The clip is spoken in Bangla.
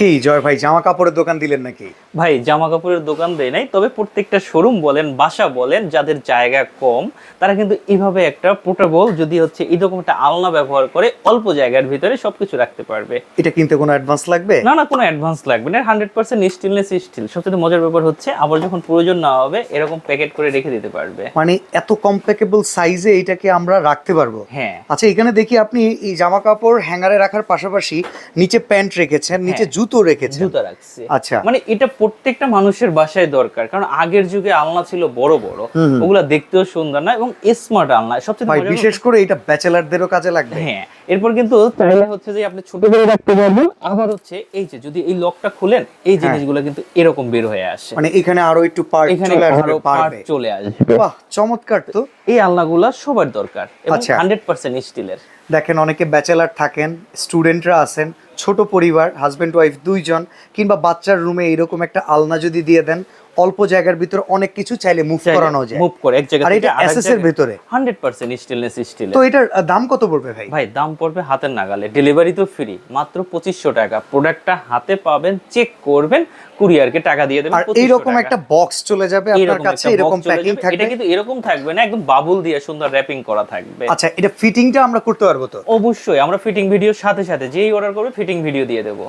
কি জয় ভাই জামা কাপড়ের দোকান দিলেন নাকি? ভাই জামা কাপড়ের দোকান দেয় নাই তবে প্রত্যেকটা শোরুম বলেন বাসা বলেন যাদের জায়গা কম তারা কিন্তু এইভাবে একটা পোর্টেবল যদি হচ্ছে এরকম একটা আলনা ব্যবহার করে অল্প জায়গার ভিতরে সবকিছু রাখতে পারবে। এটা কিনতে কোনো অ্যাডভান্স লাগবে? না না কোনো অ্যাডভান্স লাগবে না হান্ড্রেড পার্সেন্ট স্টিলনেস স্টিল সবচেয়ে মজার ব্যাপার হচ্ছে আবার যখন প্রয়োজন না হবে এরকম প্যাকেট করে রেখে দিতে পারবে। মানে এত কমপ্যাকেবল সাইজে এটাকে আমরা রাখতে পারব? হ্যাঁ। আচ্ছা এখানে দেখি আপনি এই জামা কাপড় হ্যাঙ্গারে রাখার পাশাপাশি নিচে প্যান্ট রেখেছেন নিচে হ্যাঁ। জুতো রেখেছেন। জুতা রাখছে। আচ্ছা। মানে এটা প্রত্যেকটা মানুষের বাসায় দরকার। কারণ আগের যুগে আলনা ছিল বড় বড়। ওগুলা দেখতেও সুন্দর না এবং স্মার্ট আলনা। সবচেয়ে বিশেষ করে এটা ব্যাচেলারদেরও কাজে লাগবে। হ্যাঁ এরপর কিন্তু চাইলে হচ্ছে যে আপনি ছোট করে রাখতে পারবেন। আবার হচ্ছে এই যে যদি এই লকটা খুলেন এই হ্যাঁ। জিনিসগুলো কিন্তু এরকম বের হয়ে আসে। মানে এখানে আরও একটু পার্ট এখানে চলে আসবে আরও পারবে চলে আসবে। বাহ চমৎকার তো। এই আলনাগুলা সবার দরকার এবং আচ্ছা। হান্ড্রেড পার্সেন্ট স্টিলের দেখেন অনেকে ব্যাচেলার থাকেন স্টুডেন্টরা আছেন, ছোট পরিবার হাজব্যান্ড ওয়াইফ দুইজন, কিংবা বাচ্চার রুমে এরকম একটা আলনা যদি দিয়ে দেন অল্প জায়গার ভিতর অনেক কিছু চাইলে মুভ করানো যায়। মুভ করে এক জায়গা আর এটা এসএস এর ভিতরে। হান্ড্রেড পার্সেন্ট স্টিলনেস স্টিল তো এটার দাম কত পড়বে ভাই? ভাই দাম পড়বে হাতের নাগালে। ডেলিভারি তো ফ্রি মাত্র পঁচিশশো টাকা। প্রোডাক্টটা হাতে পাবেন চেক করবেন কুরিয়ারকে টাকা দিয়ে দেবেন আর 2500 এইরকম একটা বক্স চলে যাবে আপনার কাছে এরকম প্যাকিং থাকবে এটা কিন্তু এরকম থাকবে না একদম বাবুল দিয়ে সুন্দর র্যাপিং করা থাকবে। আচ্ছা এটা ফিটিংটা আমরা করতে পারব তো? অবশ্যই আমরা ফিটিং ভিডিওর সাথে সাথে যেই অর্ডার করবে ফিটিং ভিডিও দিয়ে দেবো।